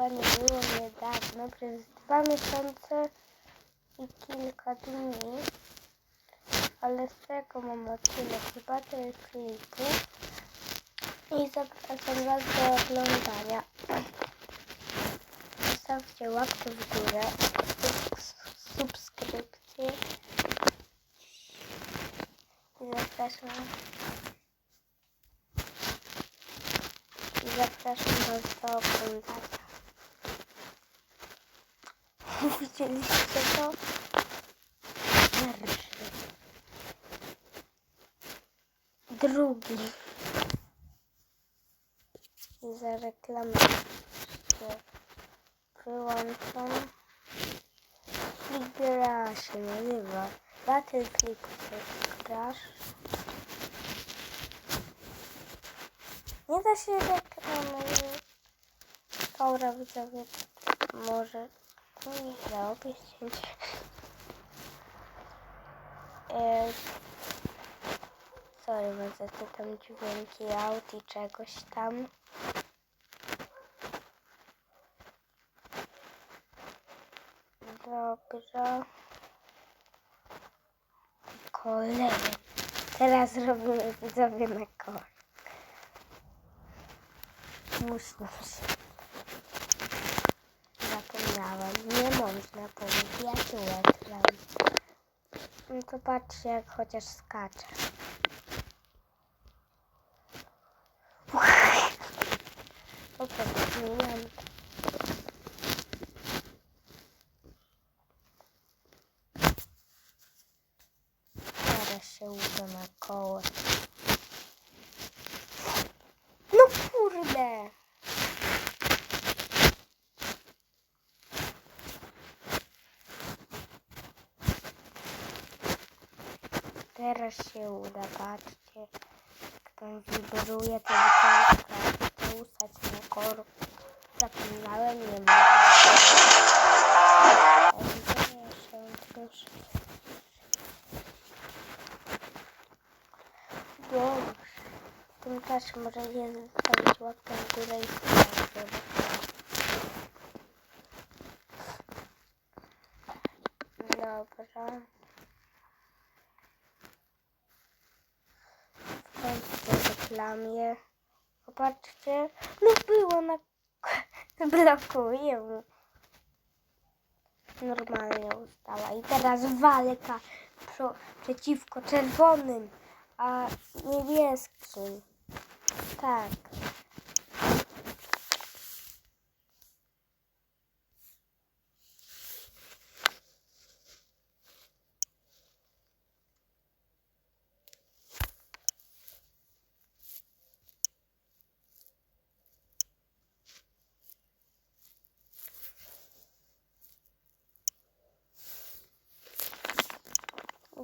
YouTube'a nie było niedawno, przez dwa miesiące i kilka dni, ale z tego mam odcinek chyba tych klipów i zapraszam Was do oglądania. Zostawcie łapkę w górę, subs- subskrypcję i zapraszam i zapraszam Was do oglądania. Widzieliście to? Pierwszy. Drugi. I za reklamę się wyłączam. I gra się nazywa Battle Clip Crash. Nie da się reklamy. Dobra, widzowie, może nie zrobić zdjęcie. E, Sorry, bo za te tam dźwięki aut i czegoś tam. Dobra. Kolejny. Teraz robimy widzowie na kork. Muszę się. Zapomniałem. Nie można powiedzieć łeb No to patrzcie jak chociaż skacze. Teraz się uda na koło. No kurde! Teraz się uda, patrzcie. Jak tam wibruje, to wyciąga usać na korku. Zapomniałem, nie mogę. Widzę się proszę. Dobrze. Tym czasie możecie zostawić łapkę w górę i subskrypcję. Dobra. W końcu reklamie. Popatrzcie. No było na... Blokuję. Normalnie ustała. I teraz walka pro, przeciwko czerwonym, a niebieskim. Tak.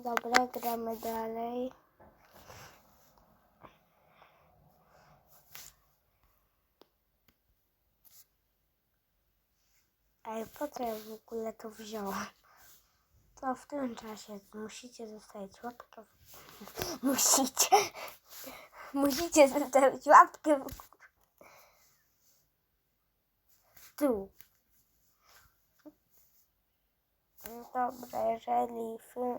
Dobra, gramy dalej. Ej, po co ja w ogóle to wziąłem? To w tym czasie musicie zostawić łapkę w... Musicie. Musicie zostawić łapkę w. Tu. Dobra, jeżeli film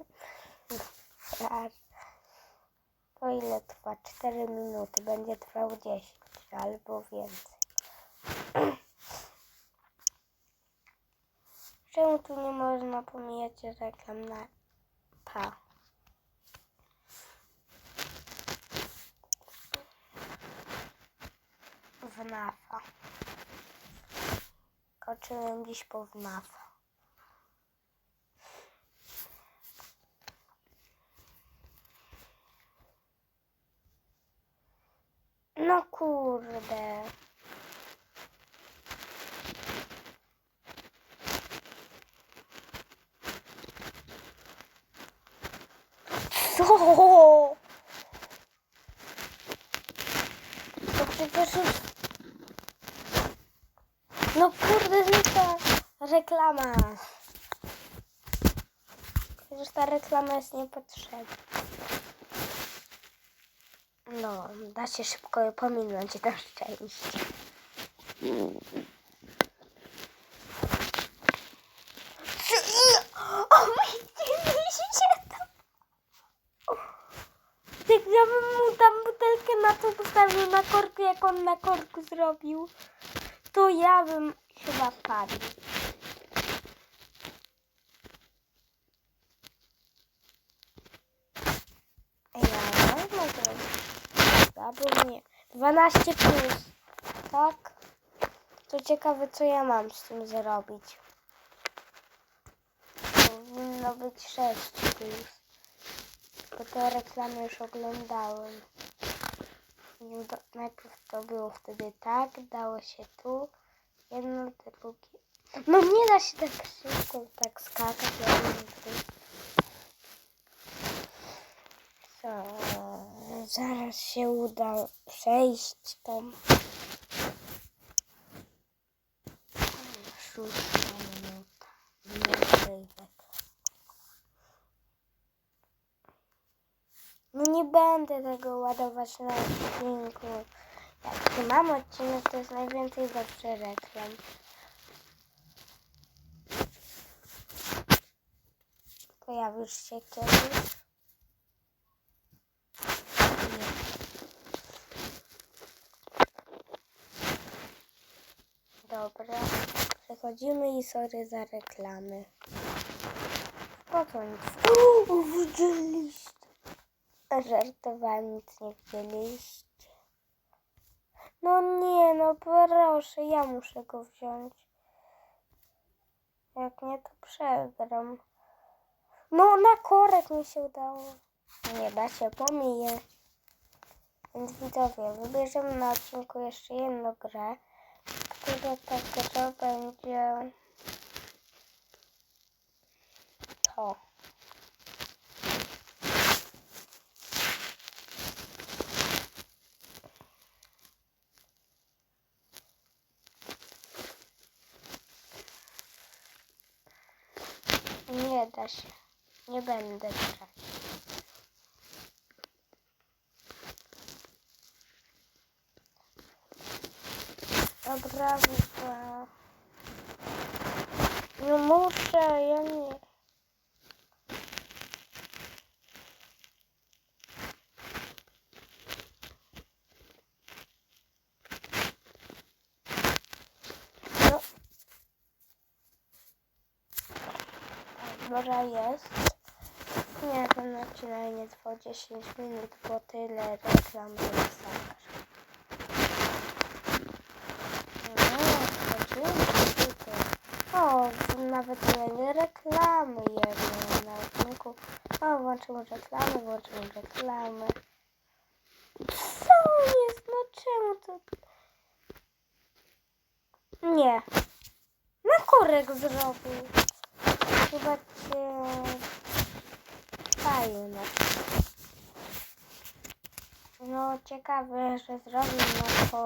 to ile trwa? 4 minuty, będzie trwał 10 albo więcej. Czemu tu nie można pomijać reklam na ta? WNAFa. Koczyłem dziś po WNAFa. No kurde. Co? To przecież już... No kurde, znika reklama. Przecież ta reklama jest niepotrzebna. No, da się szybko pominąć na szczęście. O mój się Jak ja bym mu tam butelkę na to postawił na korku, jak on na korku zrobił, to ja bym chyba padł. Ja, no, no, no zrobić. Albo nie. 12 plus, tak? To ciekawe, co ja mam z tym zrobić. Powinno być 6 plus. Bo te reklamy już oglądałem. Najpierw to było wtedy tak, dało się tu, jedno, drugie. No nie da się tak szybko tak skakać, jedno, drugie. Co? Zaraz się uda przejść tą. Szósta minuta. Nie No nie będę tego ładować na odcinku. Jak mam odcinek, to jest najwięcej zawsze reklam. Pojawisz się kiedyś? Dobra. Przechodzimy i sorry za reklamy. Po co nic? O, widzieliście? Żartowałem, nic nie widzieliście. No nie, no proszę, ja muszę go wziąć. Jak nie, to przegram. No, na korek mi się udało. Nie da się, pomiję. Więc widzowie, wybierzemy na odcinku jeszcze jedną grę, która ta gra będzie to. Nie da się. Nie będę grać. Dobra, widzę. Nie muszę, ja nie. No. Dobra, jest. Nie, ten odcinek nie trwał 10 minut, bo tyle reklam było masakra. No, wchodzimy tutaj. O, nawet nie reklamy jednej na odcinku. O, włączymy reklamy, włączymy reklamy. Co jest? No czemu to... Nie. Na korek zrobił. Chyba cię fajne. No ciekawe, że zrobił na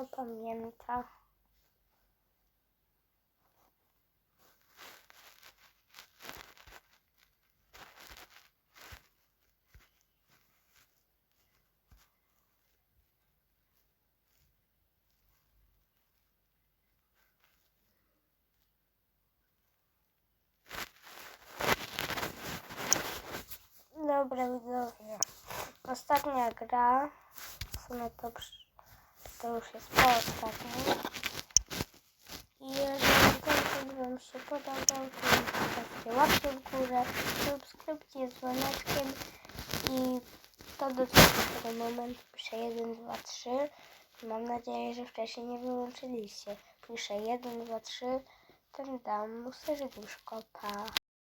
To pamięta. Dobra, widzowie. Ostatnia gra. W sumie to, przy- to już jest po ostatniej. I jeżeli ten film Wam się podobał, to zostawcie łapkę w górę, subskrypcję z dzwoneczkiem i to dotyczy tego momentu. Piszę 1, 2, 3. Mam nadzieję, że wcześniej nie wyłączyliście. Piszę 1, 2, 3. Ten dam mu serduszko. Pa.